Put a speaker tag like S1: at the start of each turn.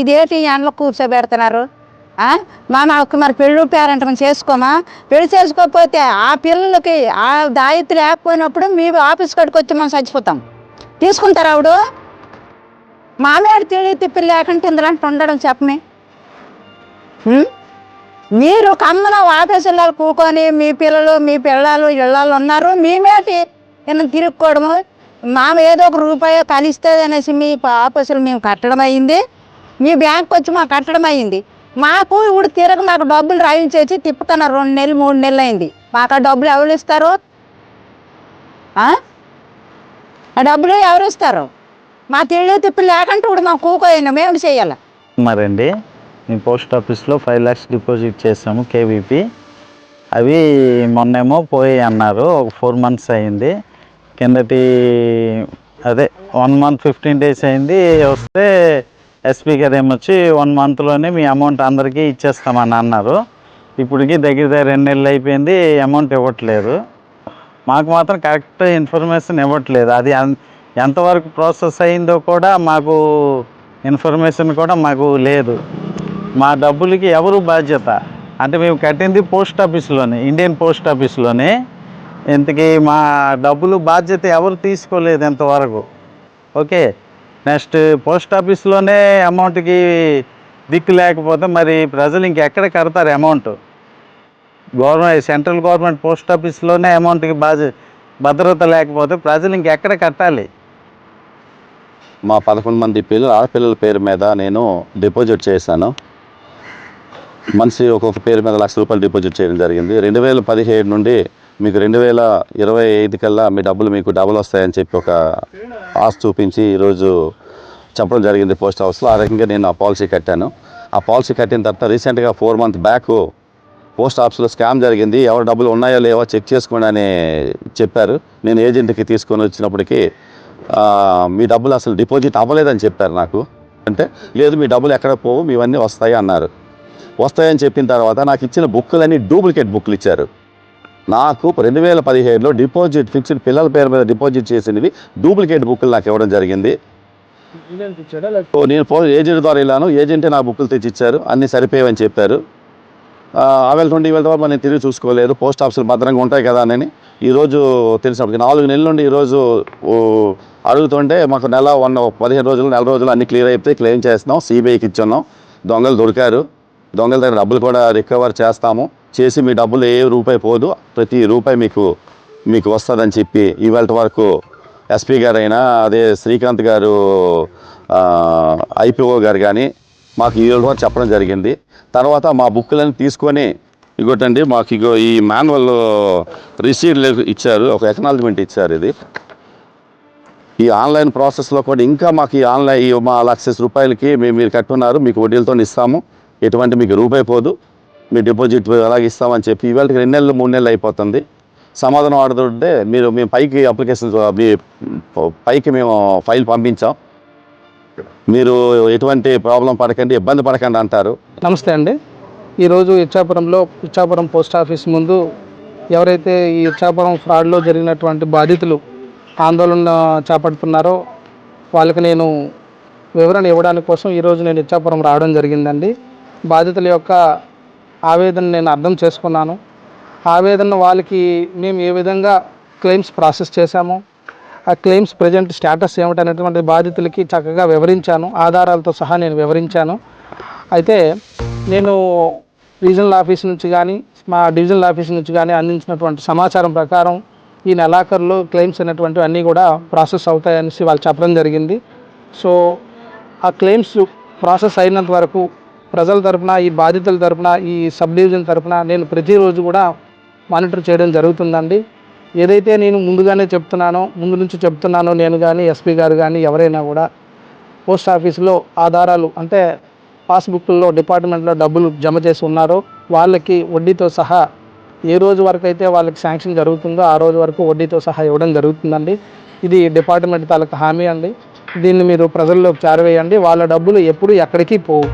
S1: ఇదేంటి ఎండలో కూర్చోబెడుతున్నారు? మా మాకు మరి పెళ్ళి పేరెంట్ చేసుకోమా? పెళ్ళి చేసుకోకపోతే ఆ పిల్లలకి ఆ దాయితీ లేకపోయినప్పుడు మీ ఆఫీస్ కాడికి వచ్చి మనం చచ్చిపోతాం. తీసుకుంటారు ఆవిడు? మామేడు తిని తిప్పి లేకుండా ఇందులో ఉండడం చెప్పని. మీరు కమ్మన ఆఫీసుల్లో కూకొని మీ పిల్లలు మీ పిల్లలు ఇళ్ళలు ఉన్నారు. మేమేటి నేను తిరుక్కోవడము? మామ ఏదో ఒక రూపాయి కలిస్తే అనేసి మీ ఆఫీసులు మేము కట్టడం అయింది. మీ బ్యాంక్ వచ్చి మాకు కట్టడం అయింది. మాకు ఇప్పుడు తిరగ మాకు డబ్బులు రాయించేసి తిప్పుతున్న రెండు నెలలు మూడు నెలలు అయింది. మాకు ఆ డబ్బులు ఎవరు ఇస్తారు? ఆ? డబ్బులు ఎవరు ఇస్తారు? మా తిళ్ళు తిప్పి లేకుంటే ఇప్పుడు మాకు కూకోయింది మేము చేయాలి?
S2: మరండి మేము పోస్ట్ ఆఫీస్లో ఫైవ్ ల్యాక్స్ డిపాజిట్ చేసాము కేవీపీ. అవి మొన్నేమో పోయి అన్నారు ఒక ఫోర్ మంత్స్ అయింది. కిందటి అదే వన్ మంత్ ఫిఫ్టీన్ డేస్ అయింది వస్తే ఎస్పీ గారు ఏమొచ్చి వన్ మంత్లోనే మీ అమౌంట్ అందరికీ ఇచ్చేస్తామని అన్నారు. ఇప్పటికి దగ్గర దగ్గర రెండు నెలలు అయిపోయింది అమౌంట్ ఇవ్వట్లేదు. మాకు మాత్రం కరెక్ట్ ఇన్ఫర్మేషన్ ఇవ్వట్లేదు. అది ఎంతవరకు ప్రాసెస్ అయిందో కూడా మాకు ఇన్ఫర్మేషన్ కూడా మాకు లేదు. మా డబ్బులకి ఎవరు బాధ్యత? అంటే మేము కట్టింది పోస్ట్ ఆఫీస్లోనే ఇండియన్ పోస్ట్ ఆఫీస్లోనే ఇంతకీ మా డబ్బులు బాధ్యత ఎవరు తీసుకోలేదు ఇంతవరకు? ఓకే. నెక్స్ట్ పోస్ట్ ఆఫీస్లోనే అమౌంట్కి దిక్కు లేకపోతే మరి ప్రజలు ఇంకెక్కడ కడతారు amount? Government central government post ఆఫీస్లోనే అమౌంట్కి బాధ భద్రత లేకపోతే ప్రజలు ఇంకెక్కడ కట్టాలి?
S3: మా పదకొండు మంది పిల్లలు ఆడపిల్లల పేరు మీద నేను డిపాజిట్ చేశాను. మనిషి ఒక్కొక్క పేరు మీద లక్ష రూపాయలు డిపాజిట్ చేయడం జరిగింది. రెండు వేల పదిహేడు నుండి మీకు రెండు వేల ఇరవై ఐదు కల్లా మీ డబ్బులు మీకు డబుల్ వస్తాయని చెప్పి ఒక ఆశ చూపించి ఈరోజు చెప్పడం జరిగింది పోస్ట్ హౌస్లో. ఆ రకంగా నేను ఆ పాలసీ కట్టాను. ఆ పాలసీ కట్టిన తర్వాత రీసెంట్గా ఫోర్ మంత్ బ్యాక్ పోస్ట్ ఆఫీస్లో స్కామ్ జరిగింది. ఎవరు డబ్బులు ఉన్నాయో లేవో చెక్ చేసుకోండి అని చెప్పారు. నేను ఏజెంట్కి తీసుకొని వచ్చినప్పటికీ మీ డబ్బులు అసలు డిపాజిట్ అవ్వలేదని చెప్పారు నాకు. అంటే లేదు మీ డబ్బులు ఎక్కడ పోవు మీవన్నీ వస్తాయి అన్నారు. వస్తాయని చెప్పిన తర్వాత నాకు ఇచ్చిన బుక్కులన్నీ డూప్లికేట్ బుక్లు ఇచ్చారు. నాకు రెండు వేల పదిహేడులో డిపాజిట్ ఫిక్స్డ్ పిల్లల పేరు మీద డిపాజిట్ చేసినవి డూప్లికేట్ బుక్లు నాకు ఇవ్వడం జరిగింది. నేను పో ఏజెంట్ ద్వారా వెళ్ళాను. ఏజెంటే నా బుక్కులు తెచ్చి ఇచ్చారు అన్నీ సరిపోయావని చెప్పారు. ఆ, ఆ వేళ నుండి ఈ వేళ వరకు నేను తిరిగి చూసుకోలేదు. పోస్ట్ ఆఫీసులు భద్రంగా ఉంటాయి కదా అని ఈరోజు తెలిసినప్పటికి నాలుగు నెలల నుండి ఈరోజు అడుగుతుంటే మాకు నెల వన్ పదిహేను రోజులు నెల రోజులు అన్ని క్లియర్ అయిపోతే క్లెయిమ్ చేస్తున్నాం. సిబిఐకి ఇచ్చున్నాం. దొంగలు దొరికారు. దొంగల దగ్గర డబ్బులు కూడా రికవర్ చేస్తాము. చేసి మీ డబ్బులు ఏ రూపాయి పోదు ప్రతి రూపాయి మీకు మీకు వస్తుందని చెప్పి ఇవాళ వరకు ఎస్పీ గారైనా అదే శ్రీకాంత్ గారు ఐపీఓ గారు కానీ మాకు ఈ రోజు వరకు చెప్పడం జరిగింది. తర్వాత మా బుక్లను తీసుకొని ఇగోటండి మాకు ఇగో ఈ మాన్యువల్ రిసీట్ ఇచ్చారు ఒక ఎకనాలజ్మెంట్ ఇచ్చారు ఇది. ఈ ఆన్లైన్ ప్రాసెస్లో కూడా ఇంకా మాకు ఈ ఆన్లైన్ మా లక్ష రూపాయలకి మేము మీరు కట్టున్నారు మీకు వడ్డీలతో ఇస్తాము ఎటువంటి మీకు రూపాయి పోదు. మీ డిపాజిట్ అలాగే ఇస్తామని చెప్పి ఇవాళ రెండు నెలలు మూడు నెలలు అయిపోతుంది. సమాధానం ఆడుతుంటే మీరు మేము పైకి అప్లికేషన్ మీ పైకి మేము ఫైల్ పంపించాం. మీరు ఎటువంటి ప్రాబ్లం పడకండి ఇబ్బంది పడకండి అంటారు.
S4: నమస్తే అండి. ఈరోజు ఇచ్చాపురంలో ఇచ్చాపురం పోస్ట్ ఆఫీస్ ముందు ఎవరైతే ఈ ఇచ్చాపురం ఫ్రాడ్లో జరిగినటువంటి బాధితులు ఆందోళన చేపడుతున్నారో వాళ్ళకి నేను వివరణ ఇవ్వడానికి కోసం ఈరోజు నేను ఇచ్చాపురం రావడం జరిగిందండి. బాధితుల యొక్క ఆవేదన నేను అర్థం చేసుకున్నాను. ఆవేదన వాళ్ళకి మేము ఏ విధంగా క్లెయిమ్స్ ప్రాసెస్ చేశామో ఆ క్లెయిమ్స్ ప్రజెంట్ స్టేటస్ ఏమిటనేటువంటి బాధితులకి చక్కగా వివరించాను. ఆధారాలతో సహా నేను వివరించాను. అయితే నేను రీజనల్ ఆఫీస్ నుంచి కానీ మా డివిజనల్ ఆఫీస్ నుంచి కానీ అందించినటువంటి సమాచారం ప్రకారం ఈ నెలాఖరులో క్లెయిమ్స్ అనేటువంటివి అన్నీ కూడా ప్రాసెస్ అవుతాయనేసి వాళ్ళు చెప్పడం జరిగింది. సో ఆ క్లెయిమ్స్ ప్రాసెస్ అయినంత వరకు ప్రజల తరపున ఈ బాధితుల తరపున ఈ సబ్ డివిజన్ తరపున నేను ప్రతిరోజు కూడా మానిటర్ చేయడం జరుగుతుందండి. ఏదైతే నేను ముందుగానే చెప్తున్నానో ముందు నుంచి చెప్తున్నానో నేను కానీ ఎస్పీ గారు కానీ ఎవరైనా కూడా పోస్ట్ ఆఫీసులో ఆధారాలు అంటే పాస్బుక్లో డిపార్ట్మెంట్లో డబ్బులు జమ చేసి ఉన్నారో వాళ్ళకి వడ్డీతో సహా ఏ రోజు వరకు అయితే వాళ్ళకి శాంక్షన్ జరుగుతుందో ఆ రోజు వరకు వడ్డీతో సహా ఇవ్వడం జరుగుతుందండి. ఇది డిపార్ట్మెంట్ తాలూకా హామీ అండి. దీన్ని మీరు ప్రజల్లోకి చేరవేయండి. వాళ్ళ డబ్బులు ఎప్పుడు ఎక్కడికి పోవు.